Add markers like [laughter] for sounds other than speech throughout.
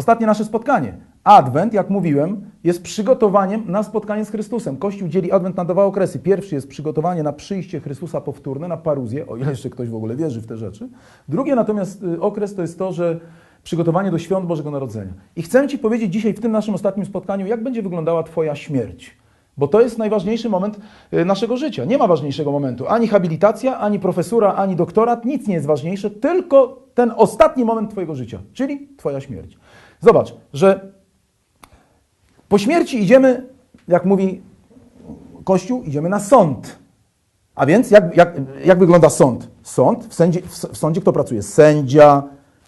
Ostatnie nasze spotkanie. Adwent, jak mówiłem, jest przygotowaniem na spotkanie z Chrystusem. Kościół dzieli Adwent na dwa okresy. Pierwszy jest przygotowanie na przyjście Chrystusa powtórne, na paruzję, o ile jeszcze ktoś w ogóle wierzy w te rzeczy. Drugie natomiast y, okres to jest to, że przygotowanie do świąt Bożego Narodzenia. I chcę Ci powiedzieć dzisiaj w tym naszym ostatnim spotkaniu, jak będzie wyglądała Twoja śmierć. Bo to jest najważniejszy moment y, naszego życia. Nie ma ważniejszego momentu. Ani habilitacja, ani profesura, ani doktorat, nic nie jest ważniejsze, tylko ten ostatni moment Twojego życia, czyli Twoja śmierć. Zobacz, że po śmierci idziemy, jak mówi Kościół, idziemy na sąd. A więc jak, jak, jak wygląda sąd? Sąd, w, w sądzie kto pracuje? Sędzia,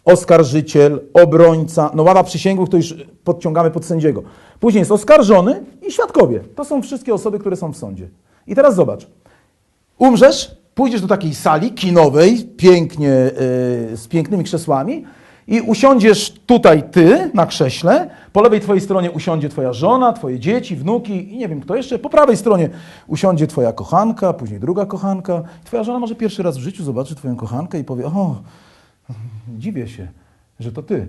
oskarżyciel, obrońca, no ława przysięgłych to już podciągamy pod sędziego. Później jest oskarżony i świadkowie. To są wszystkie osoby, które są w sądzie. I teraz zobacz. Umrzesz, pójdziesz do takiej sali kinowej, pięknie, yy, z pięknymi krzesłami i usiądziesz tutaj ty na krześle, po lewej twojej stronie usiądzie twoja żona, twoje dzieci, wnuki i nie wiem kto jeszcze, po prawej stronie usiądzie twoja kochanka, później druga kochanka. Twoja żona może pierwszy raz w życiu zobaczy twoją kochankę i powie, o, dziwię się, że to ty.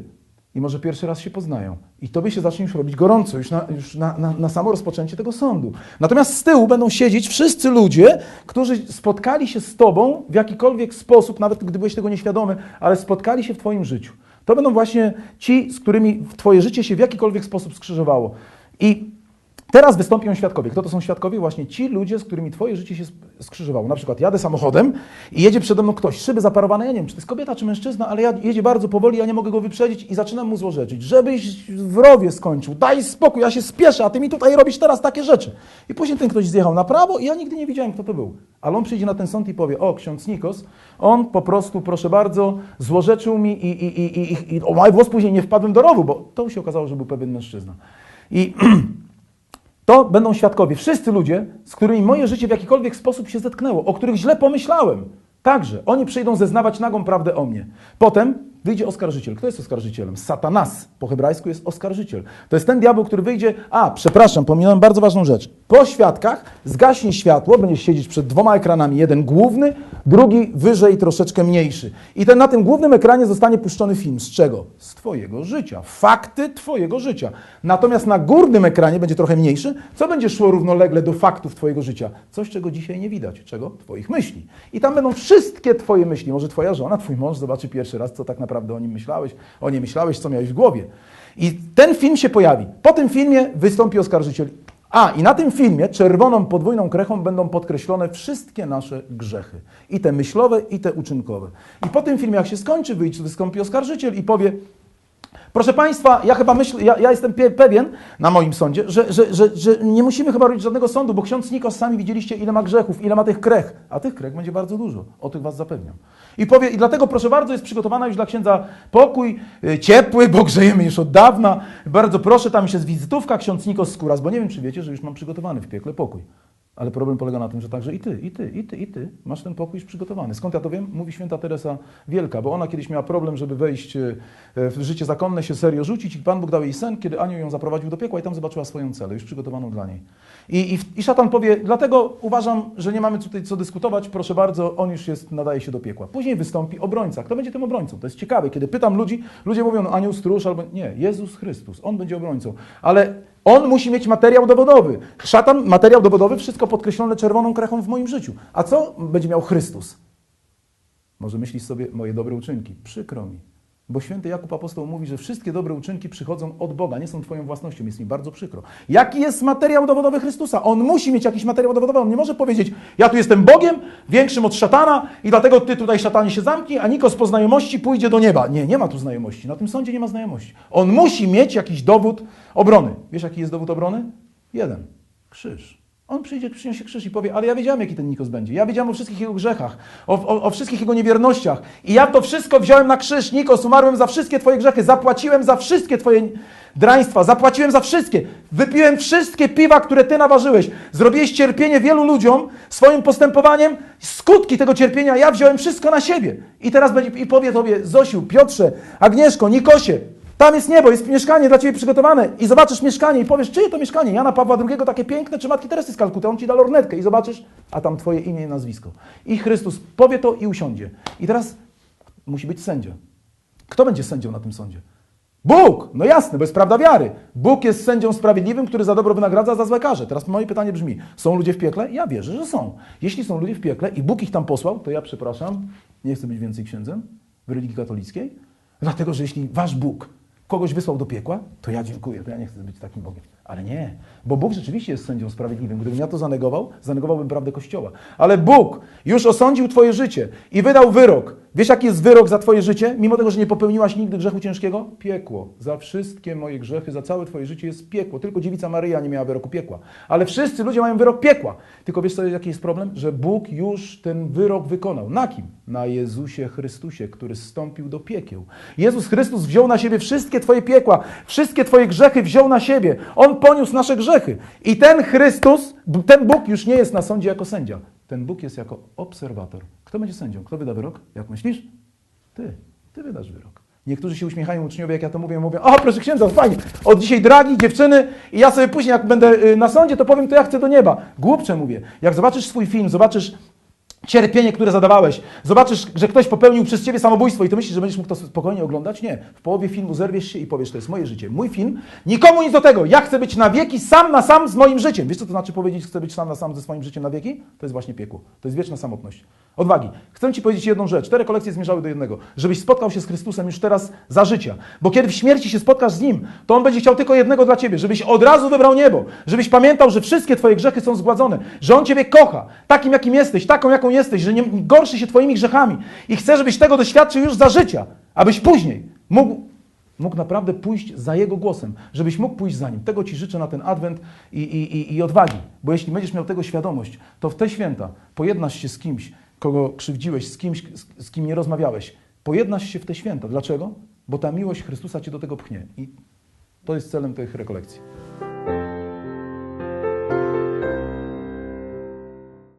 I może pierwszy raz się poznają. I tobie się zacznie już robić gorąco, już na, już na, na, na samo rozpoczęcie tego sądu. Natomiast z tyłu będą siedzieć wszyscy ludzie, którzy spotkali się z tobą w jakikolwiek sposób, nawet gdy byłeś tego nieświadomy, ale spotkali się w twoim życiu. To będą właśnie ci, z którymi twoje życie się w jakikolwiek sposób skrzyżowało. I Teraz wystąpią świadkowie. Kto to są świadkowie? Właśnie ci ludzie, z którymi twoje życie się skrzyżowało. Na przykład jadę samochodem i jedzie przede mną ktoś, szyby zaparowane, ja nie wiem, czy to jest kobieta, czy mężczyzna, ale jedzie bardzo powoli, ja nie mogę go wyprzedzić i zaczynam mu złorzeczyć. Żebyś w rowie skończył, daj spokój, ja się spieszę, a ty mi tutaj robisz teraz takie rzeczy. I później ten ktoś zjechał na prawo i ja nigdy nie widziałem, kto to był. Ale on przyjdzie na ten sąd i powie, o, ksiądz Nikos, on po prostu, proszę bardzo, złorzeczył mi i, i, i, i, i o mały włos później nie wpadłem do rowu, bo to się okazało, że był pewien mężczyzna. I [clears throat] To będą świadkowie, wszyscy ludzie, z którymi moje życie w jakikolwiek sposób się zetknęło, o których źle pomyślałem. Także oni przyjdą zeznawać nagą prawdę o mnie. Potem wyjdzie oskarżyciel. Kto jest oskarżycielem? Satanas po hebrajsku jest oskarżyciel. To jest ten diabeł, który wyjdzie. A, przepraszam, pominąłem bardzo ważną rzecz. Po świadkach zgaśnie światło, będziesz siedzieć przed dwoma ekranami. Jeden główny, drugi wyżej, troszeczkę mniejszy. I ten na tym głównym ekranie zostanie puszczony film. Z czego? Z Twojego życia. Fakty Twojego życia. Natomiast na górnym ekranie będzie trochę mniejszy. Co będzie szło równolegle do faktów Twojego życia? Coś, czego dzisiaj nie widać. Czego? Twoich myśli. I tam będą wszystkie Twoje myśli. Może Twoja żona, Twój mąż zobaczy pierwszy raz, co tak naprawdę o nim myślałeś, o nie myślałeś, co miałeś w głowie. I ten film się pojawi. Po tym filmie wystąpi oskarżyciel. A, i na tym filmie czerwoną podwójną krechą będą podkreślone wszystkie nasze grzechy. I te myślowe, i te uczynkowe. I po tym filmie, jak się skończy, wyjdzie, wystąpi oskarżyciel i powie, Proszę Państwa, ja chyba myślę, ja, ja jestem pewien na moim sądzie, że, że, że, że nie musimy chyba robić żadnego sądu, bo ksiądz Nikos sami widzieliście, ile ma grzechów, ile ma tych krech, a tych krech będzie bardzo dużo. O tych Was zapewniam. I powie, i dlatego proszę bardzo, jest przygotowana już dla księdza pokój, y, ciepły, bo grzejemy już od dawna. Bardzo proszę, tam już jest wizytówka, ksiądz Nikos Skóras, bo nie wiem, czy wiecie, że już mam przygotowany w piekle pokój. Ale problem polega na tym, że także i ty, i ty, i ty, i ty masz ten pokój już przygotowany. Skąd ja to wiem? Mówi święta Teresa Wielka, bo ona kiedyś miała problem, żeby wejść e, w życie zakonne, się serio rzucić i Pan Bóg dał jej sen, kiedy anioł ją zaprowadził do piekła i tam zobaczyła swoją celę, już przygotowaną dla niej. I, i, i szatan powie, dlatego uważam, że nie mamy tutaj co dyskutować, proszę bardzo, on już jest, nadaje się do piekła. Później wystąpi obrońca. Kto będzie tym obrońcą? To jest ciekawe. Kiedy pytam ludzi, ludzie mówią, no anioł stróż albo nie, Jezus Chrystus, on będzie obrońcą. Ale on musi mieć materiał dowodowy. Szatan, materiał dowodowy, wszystko podkreślone czerwoną krechą w moim życiu. A co będzie miał Chrystus? Może myślisz sobie, moje dobre uczynki. Przykro mi. Bo święty Jakub Apostoł mówi, że wszystkie dobre uczynki przychodzą od Boga, nie są Twoją własnością. Jest mi bardzo przykro. Jaki jest materiał dowodowy Chrystusa? On musi mieć jakiś materiał dowodowy. On nie może powiedzieć, ja tu jestem Bogiem, większym od szatana i dlatego Ty tutaj szatanie się zamknij, a Nikos po znajomości pójdzie do nieba. Nie, nie ma tu znajomości. Na tym sądzie nie ma znajomości. On musi mieć jakiś dowód obrony. Wiesz, jaki jest dowód obrony? Jeden. Krzyż. On przyjdzie, przyniesie krzyż i powie, ale ja wiedziałem, jaki ten Nikos będzie. Ja wiedziałem o wszystkich jego grzechach, o, o, o, wszystkich jego niewiernościach. I ja to wszystko wziąłem na krzyż. Nikos, umarłem za wszystkie twoje grzechy. Zapłaciłem za wszystkie twoje draństwa. Zapłaciłem za wszystkie. Wypiłem wszystkie piwa, które ty naważyłeś. Zrobiłeś cierpienie wielu ludziom swoim postępowaniem. Skutki tego cierpienia ja wziąłem wszystko na siebie. I teraz będzie, i powie tobie, Zosiu, Piotrze, Agnieszko, Nikosie, tam jest niebo, jest mieszkanie dla Ciebie przygotowane i zobaczysz mieszkanie i powiesz, czyje to mieszkanie? Jana Pawła II takie piękne, czy Matki Teresy z Kalkuty? On Ci da lornetkę i zobaczysz, a tam Twoje imię i nazwisko. I Chrystus powie to i usiądzie. I teraz musi być sędzia. Kto będzie sędzią na tym sądzie? Bóg! No jasne, bo jest prawda wiary. Bóg jest sędzią sprawiedliwym, który za dobro wynagradza, za złe karze. Teraz moje pytanie brzmi, są ludzie w piekle? Ja wierzę, że są. Jeśli są ludzie w piekle i Bóg ich tam posłał, to ja przepraszam, nie chcę być więcej księdzem w religii katolickiej, dlatego, że jeśli wasz Bóg kogoś wysłał do piekła, to ja dziękuję, to ja nie chcę być takim Bogiem. Ale nie, bo Bóg rzeczywiście jest sędzią sprawiedliwym. Gdybym ja to zanegował, zanegowałbym prawdę Kościoła. Ale Bóg już osądził twoje życie i wydał wyrok. Wiesz, jaki jest wyrok za twoje życie? Mimo tego, że nie popełniłaś nigdy grzechu ciężkiego? Piekło. Za wszystkie moje grzechy, za całe twoje życie jest piekło. Tylko dziewica Maryja nie miała wyroku piekła. Ale wszyscy ludzie mają wyrok piekła. Tylko wiesz, co, jaki jest problem? Że Bóg już ten wyrok wykonał. Na kim? Na Jezusie Chrystusie, który zstąpił do piekieł. Jezus Chrystus wziął na siebie wszystkie twoje piekła, wszystkie twoje grzechy wziął na siebie. On poniósł nasze grzechy. I ten Chrystus, ten Bóg już nie jest na sądzie jako sędzia. Ten Bóg jest jako obserwator. Kto będzie sędzią? Kto wyda wyrok? Jak myślisz? Ty. Ty wydasz wyrok. Niektórzy się uśmiechają uczniowie, jak ja to mówię, mówią, o proszę księdza, fajnie, od dzisiaj dragi, dziewczyny i ja sobie później, jak będę y, na sądzie, to powiem, to ja chcę do nieba. Głupcze mówię. Jak zobaczysz swój film, zobaczysz cierpienie, które zadawałeś, zobaczysz, że ktoś popełnił przez ciebie samobójstwo i to myślisz, że będziesz mógł to spokojnie oglądać? Nie. W połowie filmu zerwiesz się i powiesz, to jest moje życie, mój film, nikomu nic do tego, ja chcę być na wieki sam na sam z moim życiem. Wiesz, co to znaczy powiedzieć, chcę być sam na sam ze swoim życiem na wieki? To jest właśnie piekło. To jest wieczna samotność. Odwagi. Chcę Ci powiedzieć jedną rzecz. Te rekolekcje zmierzały do jednego. Żebyś spotkał się z Chrystusem już teraz za życia. Bo kiedy w śmierci się spotkasz z Nim, to On będzie chciał tylko jednego dla Ciebie. Żebyś od razu wybrał niebo. Żebyś pamiętał, że wszystkie Twoje grzechy są zgładzone. Że On Ciebie kocha. Takim, jakim jesteś. Taką, jaką jesteś. Że nie gorszy się Twoimi grzechami. I chce, żebyś tego doświadczył już za życia. Abyś później mógł mógł naprawdę pójść za Jego głosem, żebyś mógł pójść za Nim. Tego Ci życzę na ten Adwent i, i, i, i odwagi, bo jeśli będziesz miał tego świadomość, to w te święta pojednasz się z kimś, kogo krzywdziłeś, z kimś, z, z kim nie rozmawiałeś. Pojednasz się w te święta. Dlaczego? Bo ta miłość Chrystusa Cię do tego pchnie. I to jest celem tych rekolekcji.